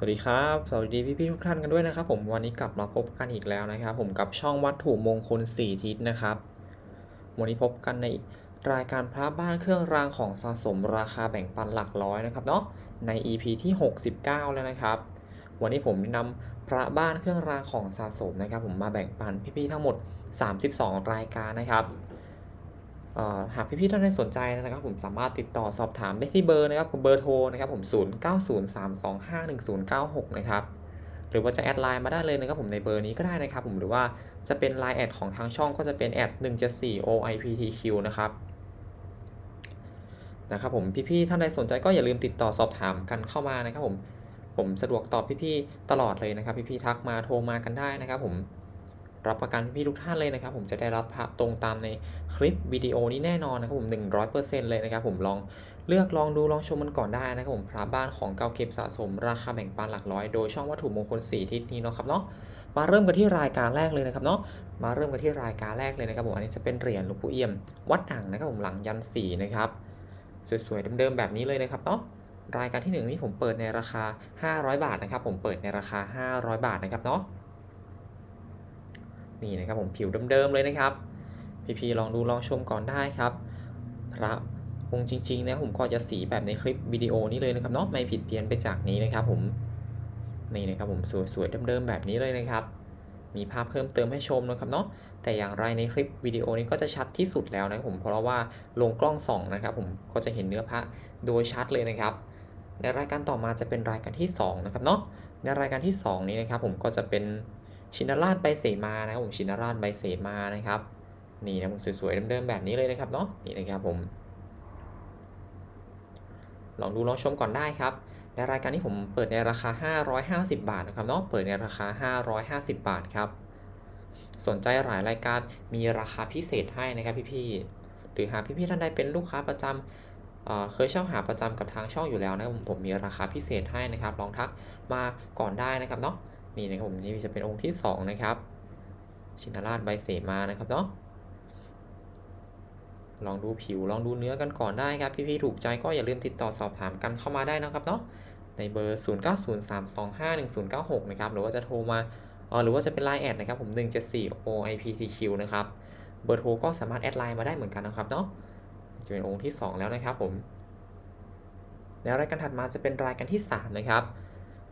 สวัสดีครับ สวัสดีพี่ๆทุกท่านกันด้วยนะครับ ผมวันนี้กลับมาพบกันอีกแล้วนะครับ ผมกับช่องวัตถุมงคล 4 ทิศนะครับ วันนี้พบกันในรายการพระบ้านเครื่องรางของสะสมราคาแบ่งปันหลักร้อยนะครับเนาะใน EP ที่ 69 แล้วนะครับ วันนี้ผมนำพระบ้านเครื่องรางของสะสมนะครับ ผมมาแบ่งปันพี่ๆทั้งหมด 32 รายการนะครับ หากพี่ๆท่านใดสนใจนะครับผมสามารถติดต่อสอบถามได้ที่เบอร์นะครับเบอร์โทรนะครับผม0903251096 นะครับหรือว่าจะแอดไลน์มาได้เลยนะครับผมในเบอร์นี้ก็ได้นะครับผมหรือว่าจะเป็น Line แอดของทางช่องก็จะเป็นแอด174 OIPTQ นะครับนะครับผมพี่ๆท่านใดสนใจก็อย่าลืมติดต่อสอบถามกันเข้ามานะครับผมผมสะดวกตอบพี่ๆตลอดเลยนะครับ พี่ๆทักมาโทรมากันได้นะครับผม รับประกันพี่ทุกท่านเลยนะครับ ผมจะได้รับตรงตามในคลิปวิดีโอนี้แน่นอนนะครับผม 100%เลยนะครับผมลองเลือกลองดูลองชมมันก่อนได้นะครับผมพระบ้านของเก่าเก็บสะสม ราคาแบ่งปันหลักร้อย โดยช่องวัตถุมงคล 4 ทิศนี้เนาะครับเนาะมาเริ่มกันที่รายการแรกเลยนะครับเนาะมาเริ่มกันที่รายการแรกเลยนะครับผมอันนี้จะเป็นเหรียญหลวงปู่เอี่ยม วัดอ่างนะครับผมหลังยันสีนะครับสวยๆเดิมๆแบบนี้เลยนะครับเนาะรายการที่หนึ่งนี่ผมเปิดในราคา 500 บาทนะครับผมเปิดในราคา 500 บาทนะครับเนาะ นี่นะครับผมผิวเดิมๆเลยนะครับ พี่ๆลองดูลองชมก่อนได้ครับ พระองค์จริงๆนะผมก็จะสีแบบในคลิปวิดีโอนี้เลยนะครับเนาะไม่ผิดเพี้ยนไปจากนี้นะครับผมนี่นะครับผมสวยๆเดิมๆแบบนี้เลยนะครับ มีภาพเพิ่มเติมให้ชมนะครับเนาะแต่อย่างไรในคลิปวิดีโอนี้ก็จะชัดที่สุดแล้วนะครับผมเพราะว่าลงกล้องส่องนะครับ ผมก็จะเห็นเนื้อพระโดยชัดเลยนะครับ ในรายการต่อมาจะเป็นรายการที่สองนะครับเนาะในรายการที่สองนี้นะครับผมก็จะเป็น ชินราชใบเสมานะครับผมชินราชใบเสมานะครับนี่นะผมสวยๆเดิมๆแบบนี้เลยนะครับเนาะนี่นะครับผม ลองดูลองชมก่อนได้ครับในรายการที่ผมเปิดในราคา 550 บาทนะครับเนาะเปิดในราคา 550 บาทครับสนใจหลายรายการมีราคาพิเศษให้นะครับพี่ๆหรือหากพี่ๆท่านใดเป็นลูกค้าประจำเอ่อเคยเช่าหาประจำกับทางช่องอยู่แล้วนะครับผมมีราคาพิเศษให้นะครับ ลองทักมาก่อนได้นะครับเนาะ นี่นะครับผมนี่จะเป็นองค์ที่ 2 นะครับ ชินราชใบเสมานะครับเนาะลองดูผิวลองดูเนื้อกันก่อนได้ครับ พี่ๆถูกใจก็อย่าลืมติดต่อสอบถามกันเข้ามาได้นะครับเนาะในเบอร์ 0903251096 นะครับหรือว่าจะโทรมาออหรือว่าจะเป็น Line แอดนะครับผม 174 OIPTQ นะครับ เบอร์โทรก็สามารถแอดไลน์มาได้เหมือนกันนะครับเนาะจะเป็นองค์ที่ 2 แล้วนะครับผม แล้วรายการถัดมาจะเป็นรายการที่ 3 นะครับ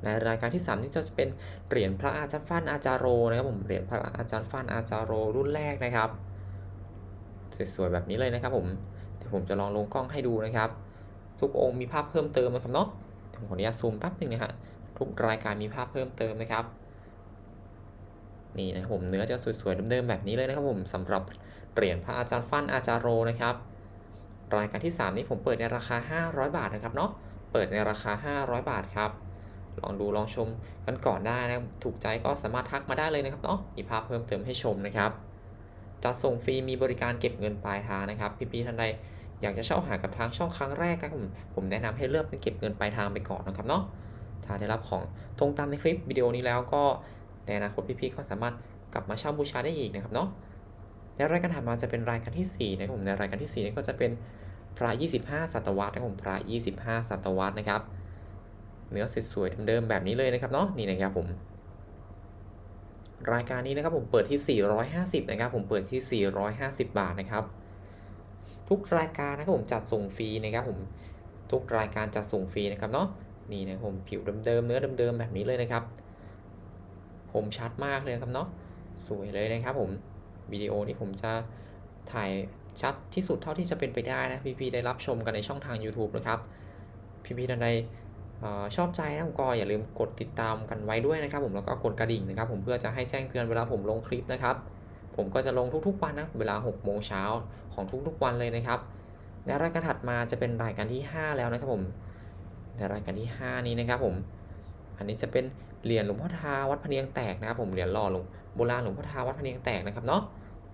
ในรายการที่ 3 นี่จะเป็นเหรียญพระอาจารย์ฟันอาจารโรนะครับผมเหรียญพระอาจารย์ฟันอาจารโรรุ่นแรกนะครับสวยๆแบบนี้เลยนะครับผมเดี๋ยวผมจะลองลงกล้องให้ดูนะครับ ทุกองค์มีภาพเพิ่มเติมนะครับเนาะผมขออนุญาตซูมแป๊บหนึงนะฮะทุกรายการมีภาพเพิ่มเติมนะครับนี่นะครับผมเนื้อจะสวยๆเดิมๆแบบนี้เลยนะครับผมสำหรับเหรียญพระอาจารย์ฟันอาจารโรนะครับรายการที่ 3 นี้ผมเปิดในราคา 500 บาทนะครับเนาะเปิดในราคา 500 บาทครับ ลองดูลองชมกันก่อนได้นะครับถูกใจก็สามารถทักมาได้เลยนะครับเนาะมีภาพเพิ่มเติมให้ชมนะครับจะส่งฟรีมีบริการเก็บเงินปลายทางนะครับ พี่ๆท่านใดอยากจะเช่าหากับทางช่องครั้งแรกนะครับผมผมแนะนำให้เลือกเป็นเก็บเงินปลายทางไปก่อนนะครับเนาะถ้าได้รับของตรงตามในคลิปวิดีโอนี้แล้วก็ในอนาคตพี่ๆก็สามารถกลับมาเช่าบูชาได้อีกนะครับเนาะในรายการถัดมาจะเป็นรายการที่สี่นะครับผมในรายการที่สี่นี้ก็จะเป็นพระ 25 ศตวรรษนะครับผมพระ 25 ศตวรรษนะครับ เนื้อสวยๆเดิมๆแบบนี้เลยนะครับเนาะนี่นะครับผม รายการนี้นะครับผมเปิดที่ 450 นะครับ ผมเปิดที่ 450 บาทนะครับ ทุกรายการนะครับผมจัดส่งฟรีนะครับผมทุกรายการจัดส่งฟรีนะครับเนาะนี่นะผมผิวเดิมๆเนื้อเดิมๆแบบนี้เลยนะครับคมชัดมากเลยครับเนาะสวยเลยนะครับผมวิดีโอนี้ผมจะถ่ายชัดที่สุดเท่าที่จะเป็นไปได้นะพี่ๆได้รับชมกันในช่องทาง YouTube นะครับ พี่ๆท่านใด ชอบใจนะผมก็อย่าลืมกดติดตามกันไว้ด้วยนะครับ ผมแล้วก็กดกระดิ่งนะครับ ผมเพื่อจะให้แจ้งเตือนเวลาผมลงคลิปนะครับ ผมก็จะลงทุกๆวันนะเวลา6โมงเช้าของทุกๆวันเลยนะครับในรายการถัดมาจะเป็นรายการที่ 5 แล้วนะครับผมในรายการที่ 5 นี้นะครับผม อันนี้จะเป็นเหรียญหลวงพ่อทาวัดพะเนียงแตกนะครับผมเหรียญหล่อหลวงโบราณหลวงพ่อทาวัดพะเนียงแตกนะครับเนาะ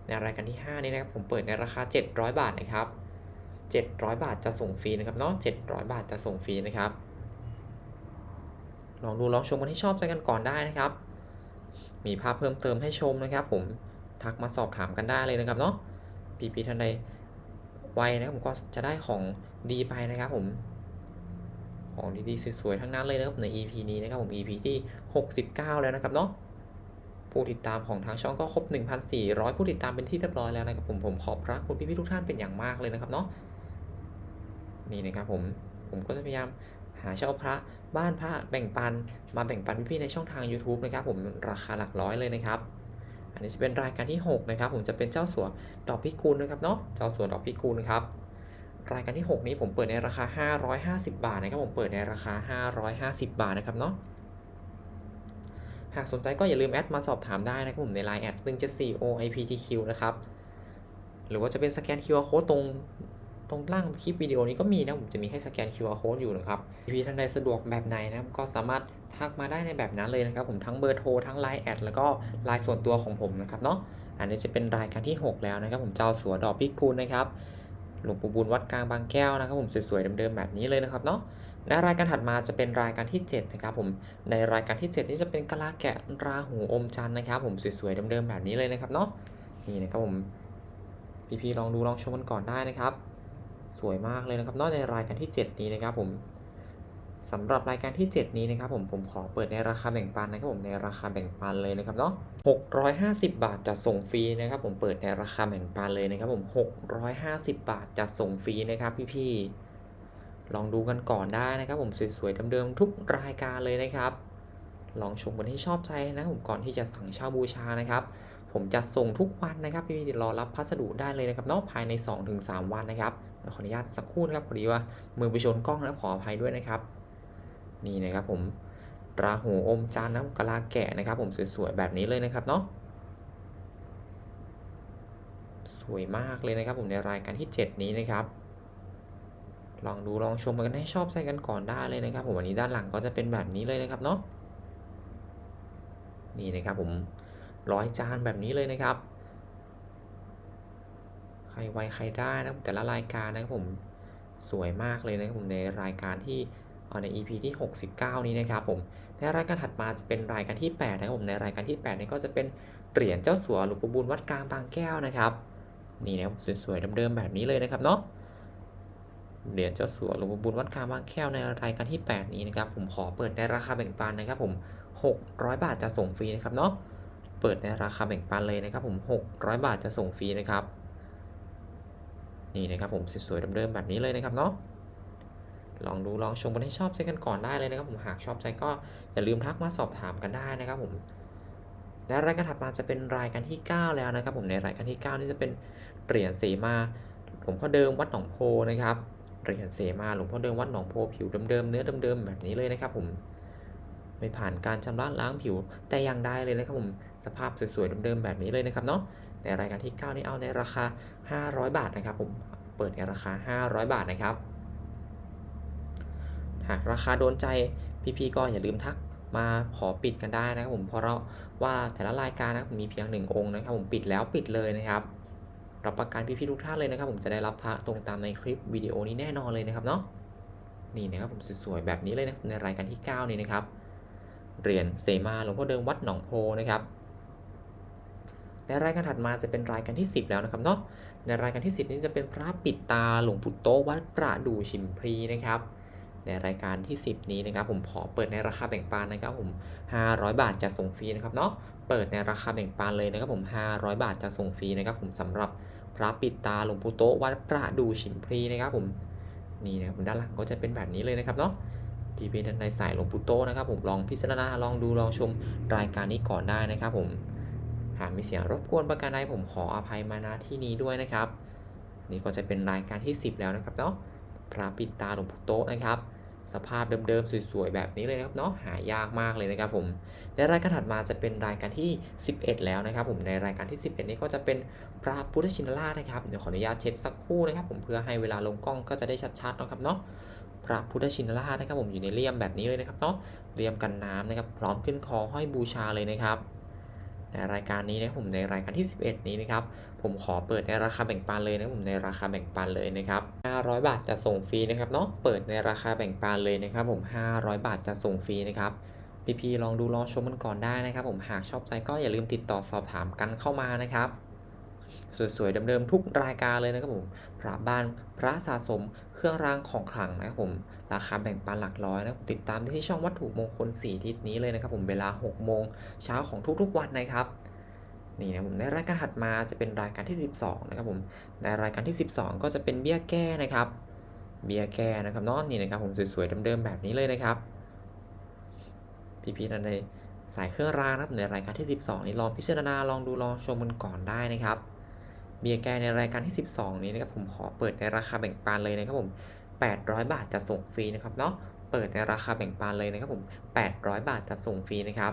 ในรายการที่ 5 นี้นะครับผมเปิดในราคา 700 บาทนะครับ 700 บาทจะส่งฟรีนะครับเนาะ700 บาทจะส่งฟรีนะครับ ลองดูลองชมกันที่ชอบใจกันก่อนได้นะครับ มีภาพเพิ่มเติมให้ชมนะครับ ผมทักมาสอบถามกันได้เลยนะครับเนาะพี่ๆท่านใดไวนะครับผมก็จะได้ของดีไปนะครับผมของดีๆสวยๆทั้งนั้นเลยนะครับใน EP นี้นะครับผม EP ที่ 69 แล้วนะครับเนาะผู้ติดตามของทางช่องก็ครบ 1,400 ผู้ติดตามเป็นที่เรียบร้อยแล้วนะครับผมผมขอบพระคุณพี่ๆทุกท่านเป็นอย่างมากเลยนะครับเนาะนี่นะครับผมผมก็จะพยายาม หาเช่าพระบ้านพระแบ่งปัน มาแบ่งปันพี่ๆในช่องทาง YouTube นะครับผมราคาหลักร้อยเลยนะครับ อันนี้จะเป็นรายการที่ 6 นะครับ ผมจะเป็นเจ้าสัวดอกพิกุลนะครับเนาะเจ้าสัวดอกพิกุลครับรายการที่ 6 นี้ผมเปิดในราคา 550 บาทนะครับผมเปิดในราคา 550 บาทนะครับเนาะหากสนใจก็อย่าลืมแอดมาสอบถามได้นะครับผมใน Line แอด174 OIPTQ นะครับ หรือว่าจะเป็นสแกน QR Code ตรง ตรงล่างคลิปวิดีโอนี้ก็มีนะผมจะมีให้สแกน QR Code อยู่นะครับพี่ท่านใดสะดวกแบบไหนนะครับก็สามารถทักมาได้ในแบบนั้นเลยนะครับผมทั้งเบอร์โทรทั้ง Line แอดแล้วก็ไลน์ส่วนตัวของผมนะครับเนาะอันนี้จะเป็นรายการที่ 6 แล้วนะครับ ผมเจ้าสัวดอกพิกุลนะครับหลวงปู่บุญวัดกลางบางแก้วนะครับผมสวยๆเดิมๆแบบนี้เลยนะครับเนาะและรายการถัดมาจะเป็นรายการที่ 7 นะครับผมในรายการที่ 7 นี้จะเป็นกะลาแกะราหูอมจันนะครับ ผมสวยๆเดิมๆแบบนี้เลยนะครับเนาะนี่นะครับผมพี่ๆลองดูลองชมกันก่อนได้นะครับ สวยมากเลยนะครับนอกในรายการที่ 7 นี้นะครับผมสำหรับรายการที่ 7 นี้นะครับผมผมขอเปิดในราคาแบ่งปันนะครับผมในราคาแบ่งปันเลยนะครับเนาะ650 บาทจะส่งฟรีนะครับผมเปิดในราคาแบ่งปันเลยนะครับผม650 บาทจะส่งฟรีนะครับพี่ๆลองดูกันก่อนได้นะครับผมสวยๆเดิมๆทุกรายการเลยนะครับลองชมกันให้ชอบใจนะครับผมก่อนที่จะสั่งเช่าบูชานะครับผมจะส่งทุกวันนะครับพี่ๆรอรับพัสดุได้เลยนะครับเนาะภายใน 2-3 วันนะครับ ขออนุญาตสักครู่นะครับพอดีว่ามือไปชนกล้องแล้วขออภัยด้วยนะครับ นี่นะครับผมราหูอมจันทร์นะกะลาแกะนะครับ ผมสวยๆแบบนี้เลยนะครับเนาะสวยมากเลยนะครับ ผมในรายการที่ 7 นี้นะครับลองดูลองชมกันให้ชอบใจกันก่อนได้เลยนะครับ ผมวันนี้ด้านหลังก็จะเป็นแบบนี้เลยนะครับเนาะนี่นะครับผมร้อยจานแบบนี้เลยนะครับ ใครไวใครได้นะแต่ละรายการนะครับผมสวยมากเลยนะครับผมในรายการที่ใน EP ที่ 69 นี้นะครับผมในรายการถัดมาจะเป็นรายการที่ 8 นะครับผมในรายการที่8นี้ก็จะเป็นเหรียญเจ้าสัวหลวงปู่บุญวัดกลางบางแก้วนะครับนี่นะครับสวยๆเดิมๆแบบนี้เลยนะครับเนาะเหรียญเจ้าสัวหลวงปู่บุญวัดกลางบางแก้วในรายการที่ 8 นี้นะครับผมขอเปิดในราคาแบ่งปันนะครับผม 600 บาทจะส่งฟรีนะครับเนาะเปิดในราคาแบ่งปันเลยนะครับผม 600 บาทจะส่งฟรีนะครับ นี่นะครับผมสวยๆเดิมๆแบบนี้เลยนะครับเนาะลองดูลองชมกันให้ชอบใจกันก่อนได้เลยนะครับผมหากชอบใจก็อย่าลืมทักมาสอบถามกันได้นะครับผมและรายการถัดมาจะเป็นรายการที่ 9 แล้วนะครับ ผมในรายการที่ 9 นี่จะเป็นเหรียญเสมาหลวงพ่อเดิมวัดหนองโพนะครับเหรียญเสมาหลวงพ่อเดิมวัดหนองโพผิวเดิมๆเนื้อเดิมๆแบบนี้เลยนะครับผมไม่ผ่านการชำระล้างผิวแต่อย่างใดเลยนะครับผมสภาพสวยๆเดิมๆแบบนี้เลยนะครับเนาะ ในรายการที่ 9 นี่เอาในราคา 500 บาทนะครับผมเปิดในราคา 500 บาทนะครับ หากราคาโดนใจพี่ๆก็อย่าลืมทักมาขอปิดกันได้นะครับผมเพราะเราว่าแต่ละรายการนะมีเพียงหนึ่งองค์นะครับผมปิดแล้วปิดเลยนะครับรับประกันพี่ๆทุกท่านเลยนะครับ ผมจะได้รับพระตรงตามในคลิปวิดีโอนี้แน่นอนเลยนะครับเนาะนี่นะครับผมสวยๆแบบนี้เลยนะในรายการที่ 9 นี้นะครับเหรียญเสมาหลวงพ่อเดิมวัดหนองโพนะครับ ในรายการถัดมาจะเป็นรายการที่ 10 แล้วนะครับเนาะในรายการที่ 10 นี้จะเป็นพระปิดตาหลวงปู่โตวัดประดูชิมพลีนะครับในรายการที่ 10 นี้นะครับผมขอเปิดในราคาแบ่งปันนะครับผม 500 บาทจะส่งฟรีนะครับเนาะเปิดในราคาแบ่งปันเลยนะครับผม 500 บาทจะส่งฟรีนะครับผมสำหรับพระปิดตาหลวงปู่โตวัดประดูชิมพลีนะครับผมนี่นะครับผมด้านหลังก็จะเป็นแบบนี้เลยนะครับเนาะพี่เป็นในสายหลวงปู่โตนะครับผมลองพิจารณาลองดูลองชมรายการนี้ก่อนได้นะครับผม หากมีเสียงรบกวนประการใดผมขออภัยมาณที่นี้ด้วยนะครับ นี่ก็จะเป็นรายการที่ 10 แล้วนะครับเนาะพระปิดตาหลวงปู่โต๊ะนะครับ สภาพเดิมๆสวยๆแบบนี้เลยนะครับเนาะหายากมากเลยนะครับผมในรายการถัดมาจะเป็นรายการที่ 11 แล้วนะครับ ผมในรายการที่ 11 นี้ก็จะเป็นพระพุทธชินราชนะครับเดี๋ยวขออนุญาตเช็ดสักครู่นะครับ ผมเพื่อให้เวลาลงกล้องก็จะได้ชัดๆนะครับเนาะพระพุทธชินราชนะครับผมอยู่ในเลี่ยมแบบนี้เลยนะครับเนาะเลี่ยมกันน้ำนะครับ พร้อมขึ้นคอห้อยบูชาเลยนะครับ ในรายการนี้นะผมในรายการที่ 11 นี้นะครับผมขอเปิดในราคาแบ่งปันเลยนะผมในราคาแบ่งปันเลยนะครับ500 บาทจะส่งฟรีนะครับเนาะเปิดในราคาแบ่งปันเลยนะครับผม 500 บาทจะส่งฟรีนะครับพี่ๆลองดูลองชมมันก่อนได้นะครับ ผมหากชอบใจก็อย่าลืมติดต่อสอบถามกันเข้ามานะครับ สวยๆเดิมๆทุกรายการเลยนะครับผมพระบ้านพระสะสมเครื่องรางของขลังนะครับผมราคาแบ่งปันหลักร้อยนะครับติดตามที่ช่องวัตถุมงคล4ทิศนี้เลยนะครับผมเวลา6โมงเช้าของทุกๆวันนะครับนี่นะผมในรายการถัดมาจะเป็นรายการที่ 12นะครับผมในรายการที่ 12 ก็จะเป็นเบี้ยแก้นะครับ เบี้ยแก้นะครับนาะนี่นะครับผมสวยๆเดิมๆแบบนี้เลยนะครับพี่ๆท่านใดสายเครื่องรางนะครับในรายการที่ 12 นี้ลองพิจารณาลองดูลองชมกันก่อนได้นะครับ เบียร์แกในรายการที่ 12 นี้นะครับผมขอเปิดในราคาแบ่งปันเลยนะครับผม 800 บาทจะส่งฟรีนะครับเนาะเปิดในราคาแบ่งปันเลยนะครับผม 800 บาทจะส่งฟรีนะครับ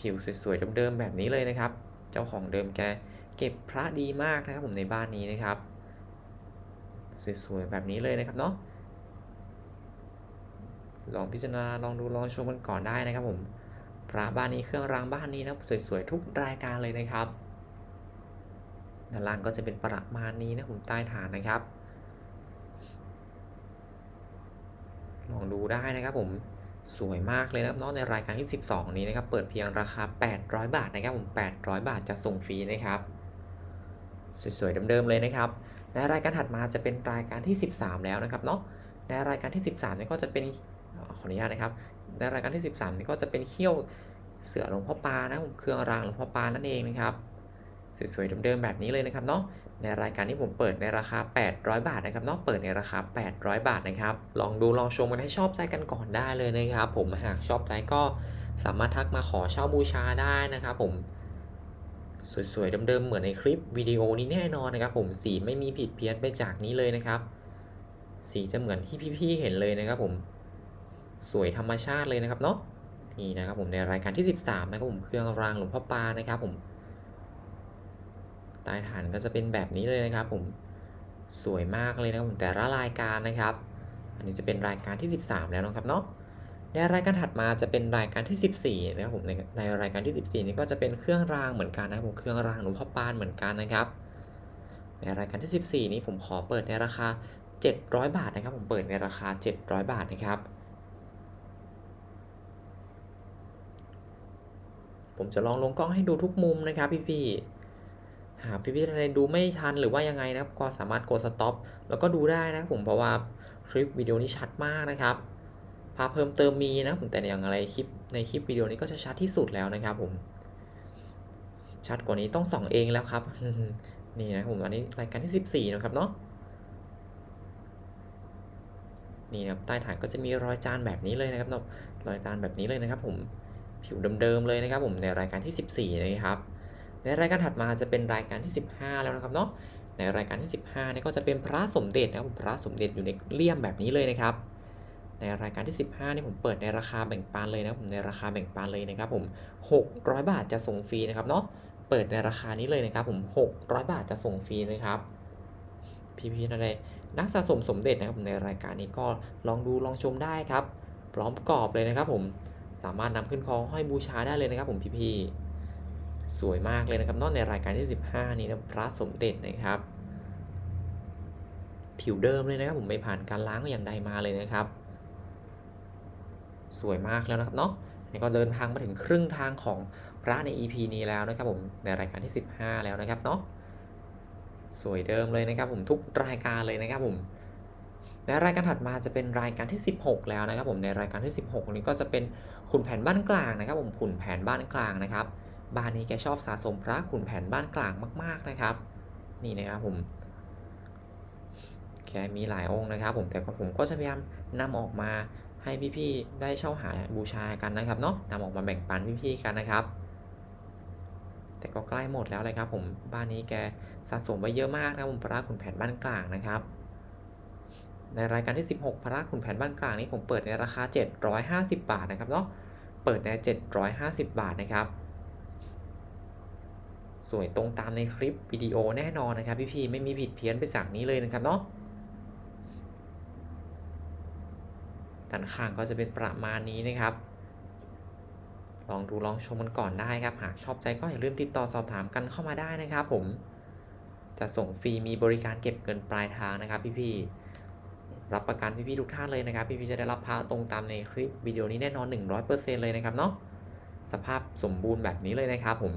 ผิวสวยๆเดิมๆแบบนี้เลยนะครับ เจ้าของเดิมแกเก็บพระดีมากนะครับผมในบ้านนี้นะครับ สวยๆแบบนี้เลยนะครับเนาะลองพิจารณาลองดูลองชมกันก่อนได้นะครับผมพระบ้านนี้เครื่องรางบ้านนี้นับสวยๆทุกรายการเลยนะครับ ด้านล่างก็จะเป็นประมาณนี้นะผมใต้ฐานนะครับ ลองดูได้นะครับผมสวยมากเลยนะครับเนอกในรายการที่ 12 นี้นะครับ เปิดเพียงราคา 800 บาทนะครับผม 800 บาทจะส่งฟรีนะครับ สวยๆเดิมๆเลยนะครับในรายการถัดมาจะเป็นรายการที่ 13 แล้วนะครับเนาะในรายการที่ 13นี่ก็จะเป็นขออนุญาตนะครับ ในรายการที่ 13นี่ก็จะเป็นเขี้ยวเสือหลวงพ่อปลานะผมเครื่องรางหลวงพ่อปลานั่นเองนะครับ สวยๆเดิมๆแบบนี้เลยนะครับเนาะในรายการที่ผมเปิดในราคา 800 บาทนะครับเนาะเปิดในราคา 800 บาทนะครับ ลองดูลองชมกันให้ชอบใจกันก่อนได้เลยนะครับ ผมหากชอบใจก็สามารถทักมาขอเช่าบูชาได้นะครับ ผมสวยๆเดิมๆเหมือนในคลิปวิดีโอนี้แน่นอนนะครับ ผมสีไม่มีผิดเพี้ยนไปจากนี้เลยนะครับ สีจะเหมือนที่พี่ๆเห็นเลยนะครับ ผมสวยธรรมชาติเลยนะครับเนาะนี่นะครับผมในรายการที่ 13 นะครับผมเครื่องรางหลวงพ่อปลานะครับผม ใต้ฐานก็จะเป็นแบบนี้เลยนะครับผมสวยมากเลยนะครับผมแต่ละรายการนะครับ อันนี้จะเป็นรายการที่ 13 แล้วนะครับเนาะในรายการถัดมาจะเป็นรายการที่ 14นะครับผมในในรายการที่ 14 นี้ก็จะเป็นเครื่องรางเหมือนกันนะครับผมเครื่องรางหลวงพ่อปานเหมือนกันนะครับ ในรายการที่ 14 นี้ผมขอเปิดในราคา 700 บาทนะครับ ผมเปิดในราคา 700 บาทนะครับผมจะลองลงกล้องให้ดูทุกมุมนะครับพี่ๆ หากพี่ๆท่านใดดูไม่ทันหรือว่ายังไงนะครับ ก็สามารถกดสต็อปแล้วก็ดูได้นะผมเพราะว่าคลิปวิดีโอนี้ชัดมากนะครับภาพเพิ่มเติมมีนะผมแต่อย่างไรคลิปในคลิปวิดีโอนี้ก็จะชัดที่สุดแล้วนะครับผม ชัดกว่านี้ต้องส่องเองแล้วครับ นี่นะผมอันนี้รายการที่ 14 นะครับเนาะนี่นะครับใต้ฐานก็จะมีรอยจานแบบนี้เลยนะครับเนาะรอยจานแบบนี้เลยนะครับ ผมผิวเดิมๆเลยนะครับ ผมในรายการที่ 14 นะครับ ในรายการถัดมาจะเป็นรายการที่ 15 แล้วนะครับเนาะในรายการที่ 15นี่ก็จะเป็นพระสมเด็จนะครับพระสมเด็จอยู่ในเลี่ยมแบบนี้เลยนะครับ ในรายการที่ 15นี่ผมเปิดในราคาแบ่งปันเลยนะผมในราคาแบ่งปันเลยนะครับผม600 บาทจะส่งฟรีนะครับเนาะเปิดในราคานี้เลยนะครับผม600 บาทจะส่งฟรีนะครับพี่ๆอะไรนักสะสมสมเด็จนะครับในรายการนี้ก็ลองดูลองชมได้ครับ พร้อมกรอบเลยนะครับผมสามารถนำขึ้นคอห้อยบูชาได้เลยนะครับผมพี่ๆ สวยมากเลยนะครับนอกในรายการที่ 15 นี้นะพระสมเด็จนะครับ ผิวเดิมเลยนะครับ ผมไม่ผ่านการล้างอย่างใดมาเลยนะครับ สวยมากแล้วนะครับเนาะนี่ก็เดินทางมาถึงครึ่งทางของพระใน EP นี้แล้วนะครับผมในรายการที่ 15 แล้วนะครับเนาะสวยเดิมเลยนะครับผมทุกรายการเลยนะครับผมในรายการถัดมาจะเป็นรายการที่ 16 แล้วนะครับ ผมในรายการที่ 16 นี้ก็จะเป็นขุนแผนบ้านกลางนะครับ ผมขุนแผนบ้านกลางนะครับ บ้านนี้แกชอบสะสมพระขุนแผนบ้านกลางมาก ๆนะครับ นี่นะครับผมแกมีหลายองค์นะครับ ผมแต่ก็ผมก็จะพยายามนำออกมาให้พี่ๆได้เช่าหาบูชากันนะครับเนาะนำออกมาแบ่งปันพี่ๆกันนะครับ แต่ก็ใกล้หมดแล้วเลยครับผมบ้านนี้แกสะสมไว้เยอะมากนะผมพระขุนแผนบ้านกลางนะครับในรายการที่ 16 พระขุนแผนบ้านกลางนี้ผมเปิดในราคา 750 บาทนะครับเนาะ เปิดใน 750 บาทนะครับ สวยตรงตามในคลิปวิดีโอแน่นอนนะครับพี่ๆไม่มีผิดเพี้ยนไปจากนี้เลยนะครับเนาะด้านข้างก็จะเป็นประมาณนี้นะครับ ลองดูลองชมกันก่อนได้ครับ หากชอบใจก็อย่าลืมติดต่อสอบถามกันเข้ามาได้นะครับผม จะส่งฟรีมีบริการเก็บเงินปลายทางนะครับพี่ๆ รับประกันพี่ๆทุกท่านเลยนะครับ พี่ๆจะได้รับพระตรงตามในคลิปวิดีโอนี้แน่นอน 100%เลยนะครับเนาะ สภาพสมบูรณ์แบบนี้เลยนะครับผม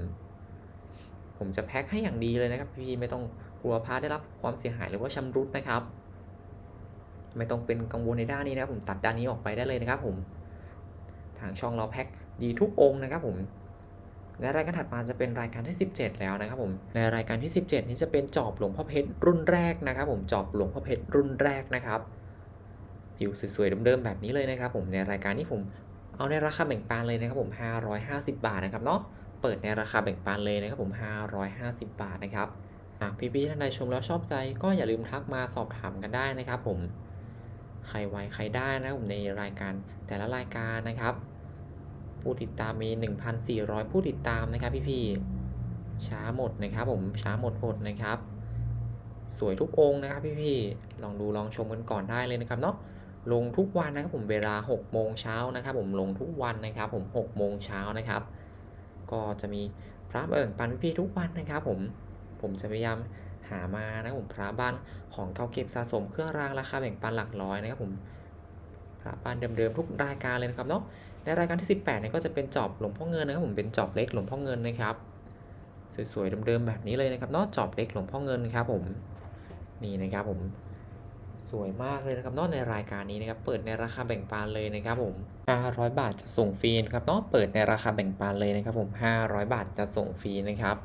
ผมจะแพ็คให้อย่างดีเลยนะครับ พี่ๆไม่ต้องกลัวพระได้รับความเสียหายหรือว่าชำรุดนะครับ ไม่ต้องเป็นกังวลในด้านนี้นะครับผมตัดด้านนี้ออกไปได้เลยนะครับ ผมทางช่องเราแพ็คดีทุกองค์นะครับ ผมในรายการถัดมาจะเป็นรายการที่ 17 แล้วนะครับผม ในรายการที่ 17 นี้จะเป็นจอบหลวงพ่อเพชรรุ่นแรกนะครับ ผมจอบหลวงพ่อเพชรรุ่นแรกนะครับผิวสวยๆเดิมๆแบบนี้เลยนะครับ ผมในรายการนี้ผมเอาในราคาแบ่งปันเลยนะครับ ผม 550 บาทนะครับเนาะ เปิดในราคาแบ่งปันเลยนะครับผม 550 บาทนะครับหากพี่ๆท่านใดชมแล้วชอบใจก็อย่าลืมทักมาสอบถามกันได้นะครับผมใครไวใครได้นะครับผมในรายการแต่ละรายการนะครับ ผู้ติดตามมี 1,400 ผู้ติดตามนะครับพี่ๆช้าหมดนะครับผมช้าหมดหมดนะครับ สวยทุกองค์นะครับพี่ๆลองดูลองชมกันก่อนได้เลยนะครับเนาะลงทุกวันนะครับผมเวลา 6 โมงเช้านะครับผมลงทุกวันนะครับผม 6 โมงเช้านะครับ ก็จะมีพระมาแบ่งปันพี่ทุกวันนะครับผมผมจะพยายามหามานะผมพระบ้านของเก่าเก็บสะสมเครื่องรางราคาแบ่งปันหลักร้อยนะครับผมพระบ้านเดิมๆทุกรายการเลยนะครับเนาะในรายการที่ 18เนี่ยก็จะเป็นจอบหลวงพ่อเงินนะครับผมเป็นจอบเล็กหลวงพ่อเงินนะครับสวยๆเดิมๆแบบนี้เลยนะครับเนอกจอบเล็กหลวงพ่อเงินครับผมนี่นะครับผม สวยมากเลยนะครับเนอกในรายการนี้นะครับเปิดในราคาแบ่งปันเลยนะครับผม 500 บาทจะส่งฟรีนะครับเนอกเปิดในราคาแบ่งปันเลยนะครับผม 500 บาทจะส่งฟรีนะครับ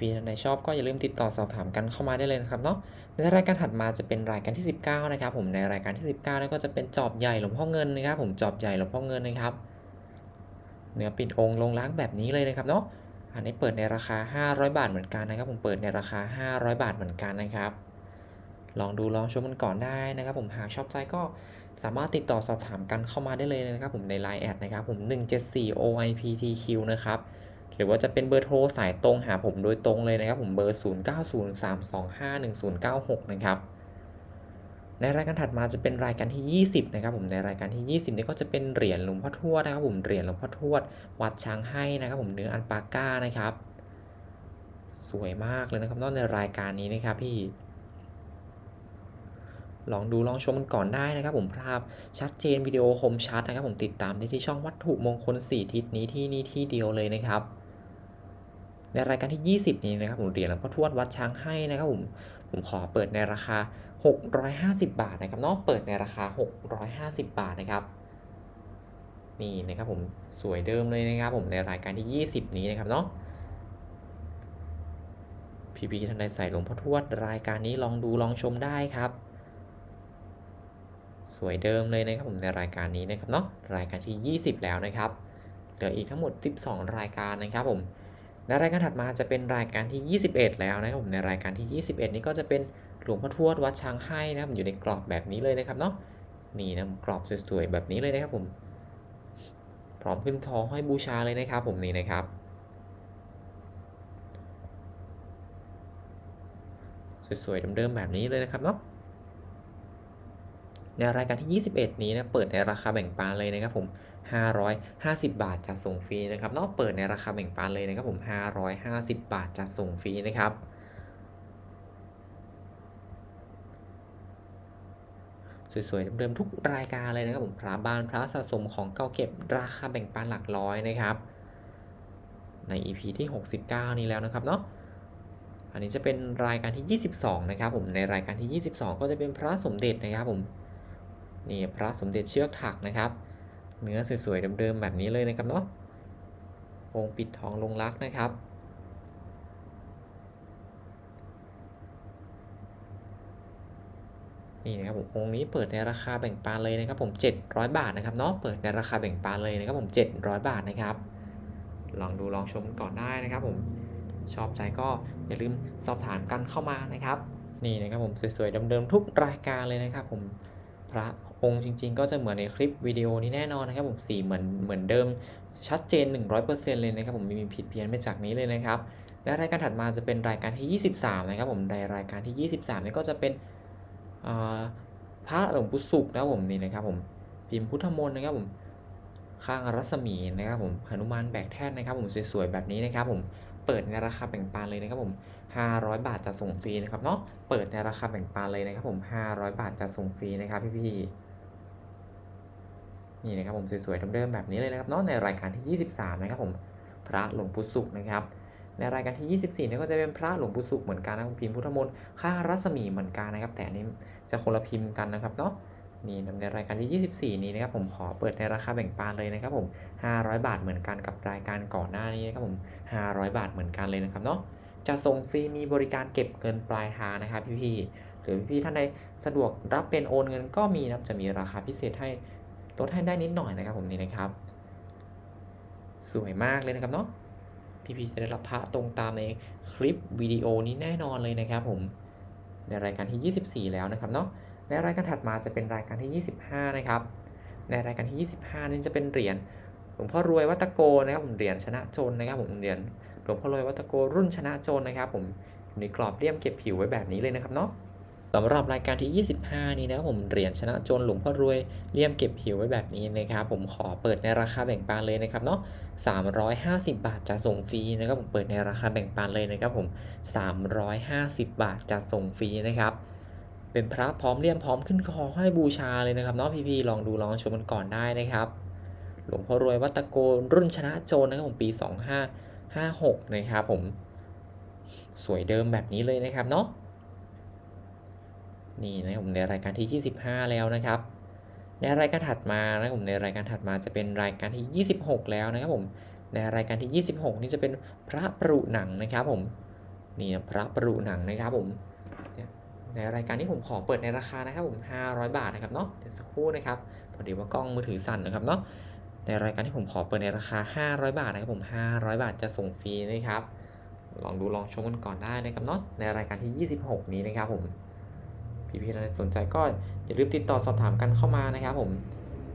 พี่ๆท่านใดชอบก็อย่าลืมติดต่อสอบถามกันเข้ามาได้เลยนะครับเนาะในรายการถัดมาจะเป็นรายการที่ 19 นะครับผมในรายการที่ 19นั่นก็จะเป็นจอบใหญ่หลวงพ่อเงินนะครับผมจอบใหญ่หลวงพ่อเงินนะครับเนื้อปิดองค์ลงล้างแบบนี้เลยนะครับเนาะอันนี้เปิดในราคา 500 บาทเหมือนกันนะครับ ผมเปิดในราคา 500 บาทเหมือนกันนะครับ ลองดูลองชมมันก่อนได้นะครับ ผมหากชอบใจก็สามารถติดต่อสอบถามกันเข้ามาได้เลยนะครับ ผมใน Line แอดนะครับผม 174 OIPTQ นะครับหรือว่าจะเป็นเบอร์โทรสายตรงหาผมโดยตรงเลยนะครับ ผมเบอร์ 0903251096 นะครับในรายการถัดมาจะเป็นรายการที่ 20 นะครับผมในรายการที่ 20 นี้ก็จะเป็นเหรียญหลวงพ่อทวดนะครับ ผมเหรียญหลวงพ่อทวด วัดช้างให้นะครับผมเนื้ออันปาก้านะครับ สวยมากเลยนะครับนอกในรายการนี้นะครับพี่ ลองดูลองชมมันก่อนได้นะครับผมภาพชัดเจนวิดีโอคมชัดนะครับผมติดตามได้ที่ช่องวัตถุมงคล 4 ทิศนี้ที่นี่ที่เดียวเลยนะครับในรายการที่ 20 นี้นะครับผมเหรียญหลวงพ่อทวดวัดช้างให้นะครับผมผมขอเปิดในราคา 650 บาทนะครับเนาะเปิดในราคา 650 บาทนะครับนี่นะครับผมสวยเดิมเลยนะครับผมในรายการที่ 20 นี้นะครับเนาะพี่พีท่านใดใส่หลวงพ่อทวดรายการนี้ลองดูลองชมได้ครับ สวยเดิมเลยนะครับผมในรายการนี้นะครับเนาะรายการที่ 20 แล้วนะครับเหลืออีกทั้งหมด 12 รายการนะครับผมในรายการถัดมาจะเป็นรายการที่ 21 แล้วนะครับผมในรายการที่ 21 นี้ก็จะเป็นหลวงพ่อทวดวัดช้างให้นะครับอยู่ในกรอบแบบนี้เลยนะครับเนาะนี่นะกรอบสวยๆแบบนี้เลยนะครับผมพร้อมขึ้นคอห้อยบูชาเลยนะครับผมนี่นะครับ สวยๆเดิมๆแบบนี้เลยนะครับเนาะ ในรายการที่ 21 นี้นะเปิดในราคาแบ่งปันเลยนะครับผม 550 บาทจะส่งฟรีนะครับนอกเปิดในราคาแบ่งปันเลยนะครับผม 550 บาทจะส่งฟรีนะครับสวยๆเดิมๆทุกรายการเลยนะครับผมพระบ้านพระสะสมของเก่าเก็บราคาแบ่งปันหลักร้อยนะครับ ใน EP ที่ 69 นี้แล้วนะครับเนาะอันนี้จะเป็นรายการที่ 22 นะครับผมในรายการที่ 22 ก็จะเป็นพระสมเด็จนะครับผม นี่พระสมเด็จเชือกถักนะครับ เนื้อสวยๆเดิมๆแบบนี้เลยนะครับเนาะองค์ปิดทองลงรักนะครับ นี่นะครับผมองค์นี้เปิดในราคาแบ่งปันเลยนะครับผม 700 บาทนะครับเนาะเปิดในราคาแบ่งปันเลยนะครับผม 700 บาทนะครับ ลองดูลองชมก่อนได้นะครับผมชอบใจก็อย่าลืมสอบถามกันเข้ามานะครับ นี่นะครับผมสวยๆเดิมๆทุกรายการเลยนะครับผมพระ องจริง ๆ ก็จะเหมือนในคลิปวิดีโอนี้แน่นอนนะครับผมสีเหมือนเหมือนเดิมชัดเจน 100%เลยนะครับผมไม่มีผิดเพี้ยนไปจากนี้เลยนะครับและรายการถัดมาจะเป็นรายการที่ 23 นะครับผมในรายการที่ 23นี่ก็จะเป็นพระหลวงปู่สุขนะครับผมนี่นะครับผมพิมพ์พุทธมนต์นะครับผมข้างรัศมีนะครับผมหนุมานแบกแท่นนะครับผมสวยๆแบบนี้นะครับผมเปิดในราคาแบ่งปันเลยนะครับผม 500 บาทจะส่งฟรีนะครับเนาะเปิดในราคาแบ่งปันเลยนะครับผม 500 บาทจะส่งฟรีนะครับพี่ๆ นี่นะครับผมสวยๆเดิมๆแบบนี้เลยนะครับเนาะในรายการที่ 23 นะครับผมพระหลวงปู่สุขนะครับในรายการที่ 24เนี่ยก็จะเป็นพระหลวงปู่สุขเหมือนกันนะครับพิมพ์พุทธมนต์ค่ารัศมีเหมือนกันนะครับ แต่อันนี้จะคนละพิมพ์กันนะครับเนาะนี่ในรายการที่ 24 นี้นะครับผมขอเปิดในราคาแบ่งปันเลยนะครับผม 500 บาทเหมือนกันกับรายการก่อนหน้านี้นะครับผม 500 บาทเหมือนกันเลยนะครับเนาะจะส่งฟรีมีบริการเก็บเงินปลายทางนะครับพี่ๆหรือพี่ๆท่านใดสะดวกรับเป็นโอนเงินก็มีนะครับจะมีราคาพิเศษให้ ลดให้ได้นิดหน่อยนะครับผมนี่นะครับ สวยมากเลยนะครับเนาะพี่ๆจะได้รับพระตรงตามในคลิปวิดีโอนี้แน่นอนเลยนะครับผมในรายการที่ 24 แล้วนะครับเนาะในรายการถัดมาจะเป็นรายการที่ 25 นะครับ ในรายการที่ 25 นี่จะเป็นเหรียญหลวงพ่อรวยวัตโกนะครับผมเหรียญชนะจนนะครับผมเหรียญหลวงพ่อรวยวัตโกรุ่นชนะจนนะครับ ผมอยู่ในกรอบเลี่ยมเก็บผิวไว้แบบนี้เลยนะครับเนาะ สำหรับรายการที่ 25 นี้นะผมเหรียญชนะจนหลวงพ่อรวยเลี่ยมเก็บผิวไว้แบบนี้นะครับผมขอเปิดในราคาแบ่งปันเลยนะครับเนาะ350 บาทจะส่งฟรีนะครับผมเปิดในราคาแบ่งปันเลยนะครับผม 350 บาทจะส่งฟรีนะครับเป็นพระพร้อมเลี่ยมพร้อมขึ้นคอให้บูชาเลยนะครับเนาะพี่ๆลองดูลองชมกันก่อนได้นะครับ หลวงพ่อรวยวัดตะโกรุ่นชนะโจรนะครับผมปี 2556 นะครับผมสวยเดิมแบบนี้เลยนะครับเนาะ นี่นะผมในรายการที่ 25 แล้วนะครับ ในรายการถัดมานะผมในรายการถัดมาจะเป็นรายการที่ 26 แล้วนะครับผมในรายการที่ 26 นี่จะเป็นพระปรุหนังนะครับผมนี่นะพระปรุหนังนะครับผมในรายการที่ผมขอเปิดในราคานะครับผม 500 บาทนะครับเนาะเดี๋ยวสักครู่นะครับพอดีว่ากล้องมือถือสั่นนะครับเนาะในรายการที่ผมขอเปิดในราคา 500 บาทนะครับผม 500 บาทจะส่งฟรีนะครับ ลองดูลองชมกันก่อนได้นะครับเนาะในรายการที่ 26 นี้นะครับผม พี่ๆท่านสนใจก็อย่าลืมติดต่อสอบถามกันเข้ามานะครับผม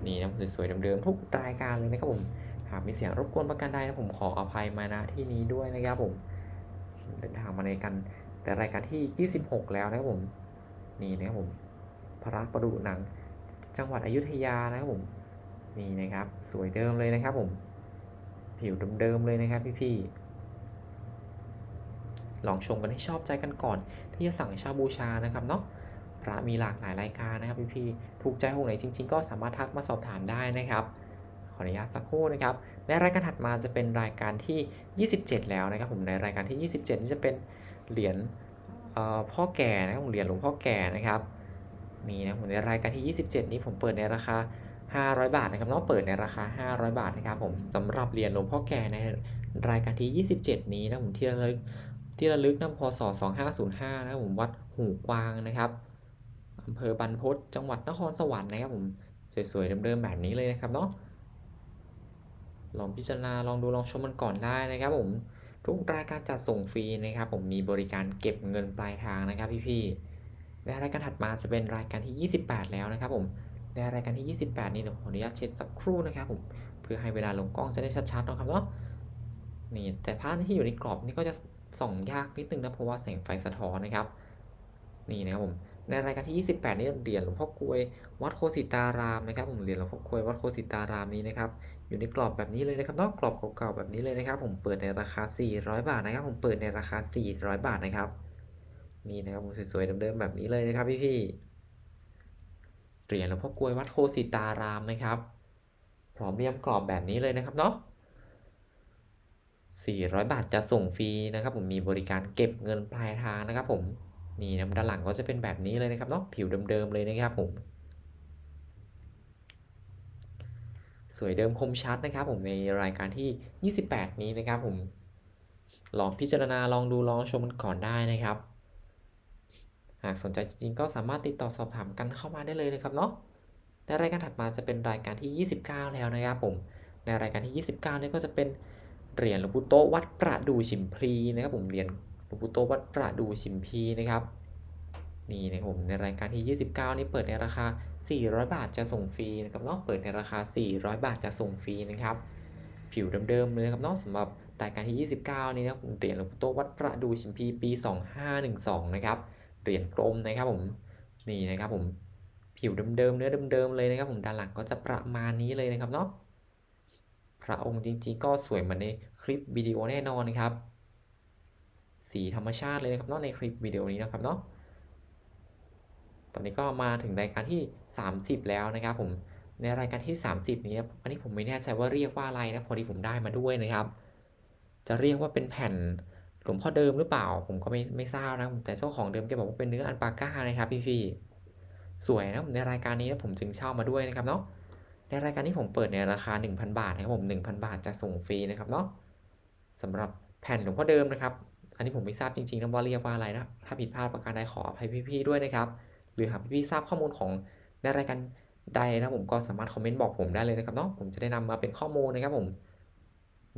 นี่นะสวยๆเดิมๆทุกรายการเลยนะครับผมหากมีเสียงรบกวนประการใดนะผมขออภัยมาณที่นี้ด้วยนะครับผมเดินทางมาในกันแต่รายการที่ 26 แล้วนะครับผมนี่นะครับผมพระประดูหนัง จังหวัดอยุธยานะครับผมนี่นะครับสวยเดิมเลยนะครับผมผิวเดิมๆเลยนะครับพี่ๆลองชมกันให้ชอบใจกันก่อน ที่จะสั่งเช่าบูชานะครับเนาะ พระมีหลากหลายรายการนะครับพี่ๆถูกใจองค์ไหนจริง ๆ ก็สามารถทักมาสอบถามได้นะครับขออนุญาตสักครู่นะครับในรายการถัดมาจะเป็นรายการที่ 27 แล้วนะครับผมในรายการที่ 27 นี่จะเป็นเหรียญพ่อแก่นะครับผมเหรียญหลวงพ่อแก่นะครับนี่นะผมในรายการที่ 27 นี้ผมเปิดในราคา 500 บาทนะครับเนาะเปิดในราคา 500 บาทนะครับผมสำหรับเหรียญหลวงพ่อแก่ในรายการที่ 27 นี้นะผมที่ระลึกที่ระลึกนำพศ 2505 นะครับผมวัดหูกวางนะครับ อำเภอบรรพตจังหวัดนครสวรรค์นะครับผมสวยๆเดิมๆแบบนี้เลยนะครับเนาะลองพิจารณาลองดูลองชมมันก่อนได้นะครับผมทุกรายการจัดส่งฟรีนะครับ ผมมีบริการเก็บเงินปลายทางนะครับพี่ๆและรายการถัดมาจะเป็นรายการที่ 28 แล้วนะครับผมในรายการที่ 28 นี้เดี๋ยวขออนุญาตเช็ดสักครู่นะครับผมเพื่อให้เวลาลงกล้องจะได้ชัดๆนะครับเนาะนี่แต่ภาพที่อยู่ในกรอบนี่ก็จะส่องยากนิดนึงนะเพราะว่าแสงไฟสะท้อนนะครับ นี่นะครับผม ในรายการที่ 28 นี่เหรียญหลวงพ่อกลวยวัดโคสิตารามนะครับผมเหรียญหลวงพ่อกลวยวัดโคสิตารามนี้นะครับอยู่ในกรอบแบบนี้เลยนะครับนอกกรอบเก่าๆแบบนี้เลยนะครับ ผมเปิดในราคา 400 บาทนะครับ ผมเปิดในราคา 400 บาทนะครับนี่นะครับผมสวยๆเดิมๆแบบนี้เลยนะครับพี่ๆเหรียญหลวงพ่อกลวยวัดโคสิตารามนะครับพร้อมเรียมกรอบแบบนี้เลยนะครับเนาะ400 บาทจะส่งฟรีนะครับ ผมมีบริการเก็บเงินปลายทางนะครับผม นี่นะด้านหลังก็จะเป็นแบบนี้เลยนะครับเนาะผิวเดิมๆเลยนะครับผมสวยเดิมคมชัดนะครับผมในรายการที่ 28 นี้นะครับผมลองพิจารณาลองดูลองชมกันก่อนได้นะครับ หากสนใจจริงๆ ก็สามารถติดต่อสอบถามกันเข้ามาได้เลยนะครับเนาะในรายการถัดมาจะเป็นรายการที่ 29 แล้วนะครับผมในรายการที่ 29นี้ก็จะเป็นเหรียญหลวงปู่โตวัดประดูชิมพลีนะครับผมเหรียญ หลวงปู่โตวัดประดูชิมพีนะครับนี่นะครับผมในรายการที่ 29 นี้เปิดในราคา 400 บาทจะส่งฟรีนะครับเนาะเปิดในราคา 400 บาทจะส่งฟรีนะครับผิวเดิมๆเลยครับเนาะสำหรับรายการที่ 29 นี้นะครับผมเหรียญหลวงปู่โตวัดประดูชิมพีปี 2512 นะครับเหรียญกลมนะครับผมนี่นะครับผมผิวเดิมๆเนื้อเดิมๆเลยนะครับ ผมด้านหลังก็จะประมาณนี้เลยนะครับเนาะพระองค์จริงๆ ก็สวยเหมือนในคลิปวิดีโอแน่นอนนะครับ สีธรรมชาติเลยนะครับเนาะในคลิปวิดีโอนี้นะครับเนาะตอนนี้ก็มาถึงรายการที่ 30 แล้วนะครับผมในรายการที่ 30 นี้อันนี้ผมไม่แน่ใจว่าเรียกว่าอะไรนะพอดีผมได้มาด้วยนะครับ จะเรียกว่าเป็นแผ่นหลวงพ่อเดิมหรือเปล่า ผมก็ไม่ไม่ทราบนะแต่เจ้าของเดิมแกบอกว่าเป็นเนื้ออัลปาก้านะครับพี่ๆสวยนะผมในรายการนี้นะผมจึงเช่ามาด้วยนะครับเนาะในรายการนี้ผมเปิดในราคา 1,000 บาทนะครับผม1,000 บาทจะส่งฟรีนะครับเนาะสำหรับแผ่นหลวงพ่อเดิมนะครับ อันนี้ผมไม่ทราบจริงๆนะว่าเรียกว่าอะไรนะ ถ้าผิดพลาดประการใดขออภัยพี่ๆด้วยนะครับ หรือหากพี่ๆทราบข้อมูลของในรายการใดนะผมก็สามารถคอมเมนต์บอกผมได้เลยนะครับเนาะ ผมจะได้นำมาเป็นข้อมูลนะครับผม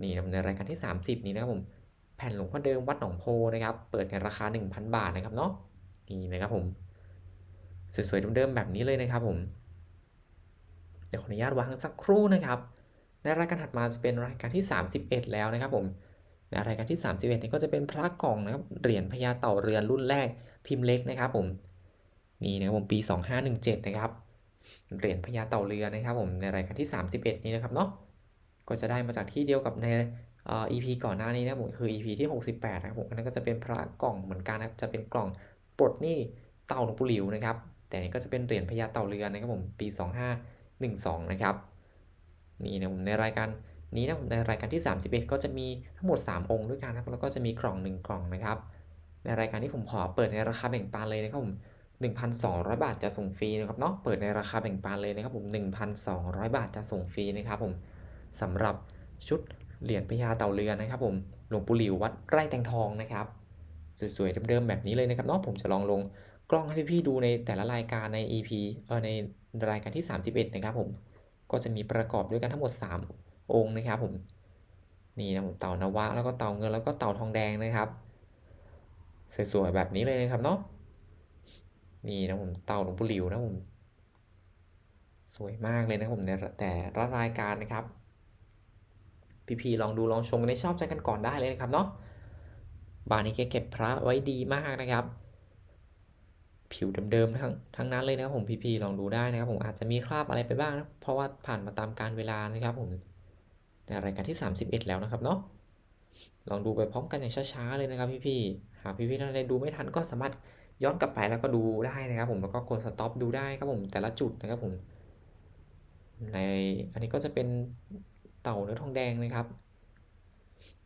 นี่ในรายการที่ 30 นี้นะครับผม แผ่นหลวงพ่อเดิมวัดหนองโพนะครับ เปิดในราคา 1,000 บาทนะครับเนาะ นี่นะครับผม สวยๆเดิมๆแบบนี้เลยนะครับผม เดี๋ยวขออนุญาตวางสักครู่นะครับ ในรายการถัดมาจะเป็นรายการที่ 31 แล้วนะครับผม ในรายการที่ 31เนี่ยก็จะเป็นพระกล่องนะครับเหรียญพญาเต่าเรือนรุ่นแรกพิมพ์เล็กนะครับผมนี่นะครับผมปี 2517 นะครับเหรียญพญาเต่าเรือนนะครับผมในรายการที่ 31 นี้นะครับเนาะก็จะได้มาจากที่เดียวกับในเอ่อ EP ก่อนหน้านี้นะผมคือ EP ที่ 68 นะครับผมอันนั้นก็จะเป็นพระกล่องเหมือนกันนะครับจะเป็นกล่องปลดหนี้เต่าหลวงปู่หลิวนะครับ แต่นี่ก็จะเป็นเหรียญพญาเต่าเรือนนะครับผมปี 2512 นะครับนี่นะผมในรายการ นี้นะในรายการที่ 31 ก็จะมีทั้งหมด 3 องค์ด้วยกันนะครับแล้วก็จะมีกล่อง 1 กล่องนะครับในรายการที่ผมขอเปิดในราคาแบ่งปันเลยนะครับผม1,200 บาทจะส่งฟรีนะครับเนาะเปิดในราคาแบ่งปันเลยนะครับผม1,200 บาทจะส่งฟรีนะครับผมสำหรับชุดเหรียญพญาเต่าเรือนนะครับผมหลวงปู่หลิววัดไร่แตงทองนะครับสวยๆเดิมๆแบบนี้เลยนะครับเนาะผมจะลองลงกล้องให้พี่ๆดูในแต่ละรายการใน EP เออในรายการที่ 31 นะครับผมก็จะมีประกอบด้วยกันทั้งหมด 3 องค์นะครับผมนี่นะผมเต่านวะแล้วก็เต่าเงินแล้วก็เต่าทองแดงนะครับสวยๆแบบนี้เลยนะครับเนาะนี่นะผมเต่าหลวงปู่หลิวนะผมสวยมากเลยนะผมในแต่ละรายการนะครับ พี่ๆลองดูลองชมกันได้ชอบใจกันก่อนได้เลยนะครับเนาะบ้านนี้แกเก็บพระไว้ดีมากนะครับ ผิวเดิมๆทั้งทั้งนั้นเลยนะครับผมพี่ๆลองดูได้นะครับ ผมอาจจะมีคราบอะไรไปบ้างนะเพราะว่าผ่านมาตามการเวลานะครับผม ในรายการที่ 31 แล้วนะครับเนาะลองดูไปพร้อมกันอย่างช้าๆเลยนะครับพี่ๆหากพี่ๆท่านใดดูไม่ทันก็สามารถย้อนกลับไปแล้วก็ดูได้นะครับ ผมแล้วก็กดสต็อปดูได้ครับผมแต่ละจุดนะครับผมในอันนี้ก็จะเป็นเต่าเนื้อทองแดงนะครับ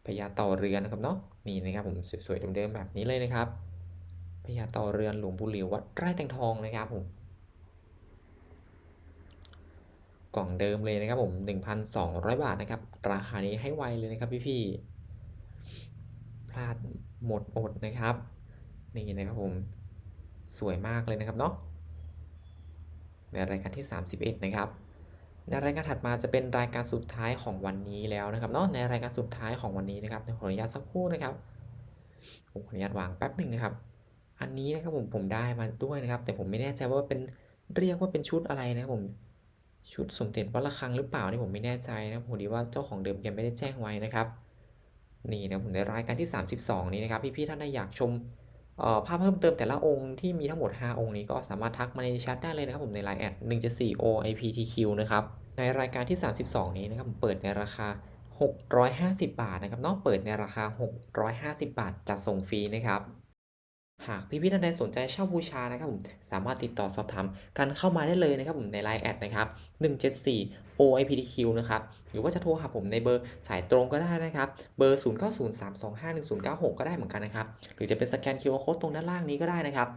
พญาเต่าเรือนนะครับเนาะนี่นะครับผมสวยๆเดิมๆแบบนี้เลยนะครับพญาเต่าเรือนหลวงปู่หลิววัดไร่แตงทองนะครับผม ก ล่องเดิมเลยนะครับผม 1,200 บาทนะครับ ราคานี้ให้ไวเลยนะครับพี่ๆพลาดหมดอดนะครับ นี่นะครับผม สวยมากเลยนะครับเนาะ ในรายการที่ 31 นะครับในรายการถัดมาจะเป็นรายการสุดท้ายของวันนี้แล้วนะครับเนาะในรายการสุดท้ายของวันนี้นะครับเดี๋ยวขออนุญาตสักครู่นะครับผมขออนุญาตวางแป๊บหนึ่งนะครับ อันนี้นะครับผมผมได้มาด้วยนะครับ แต่ผมไม่แน่ใจว่าเป็นเรียกว่าเป็นชุดอะไรนะครับผม ชุดสมเด็จวัดระฆังหรือเปล่านี่ผมไม่แน่ใจนะพอดีว่าเจ้าของเดิมยังไม่ได้แจ้งไว้นะครับนี่นะผมในรายการที่ 32 นี้นะครับพี่ๆท่านใดอยากชมภาพเพิ่มเติมแต่ละองค์ที่มีทั้งหมด 5 องค์นี้ก็สามารถทักมาในแชทได้เลยนะครับผมใน Line แอด174 OIPTQ นะครับในรายการที่ 32 นี้นะครับเปิดในราคา 650 บาทนะครับเนาะเปิดในราคา 650 บาทจัดส่งฟรีนะครับ หากพี่ๆท่านใดสนใจเช่าบูชานะครับผมสามารถติดต่อสอบถามกันเข้ามาได้เลยนะครับผมใน Line แอดนะครับ174 OIPTQ นะครับหรือว่าจะโทรหาผมในเบอร์สายตรงก็ได้นะครับเบอร์ 0903251096 ก็ได้เหมือนกันนะครับหรือจะเป็นสแกน QR Code ตรงด้านล่างนี้ก็ได้นะครับ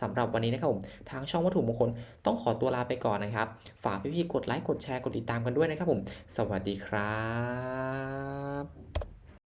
สำหรับวันนี้นะครับผมทางช่องวัตถุมงคลต้องขอตัวลาไปก่อนนะครับ ฝากพี่ๆกดไลค์กดแชร์กดติดตามกันด้วยนะครับผม สวัสดีครับ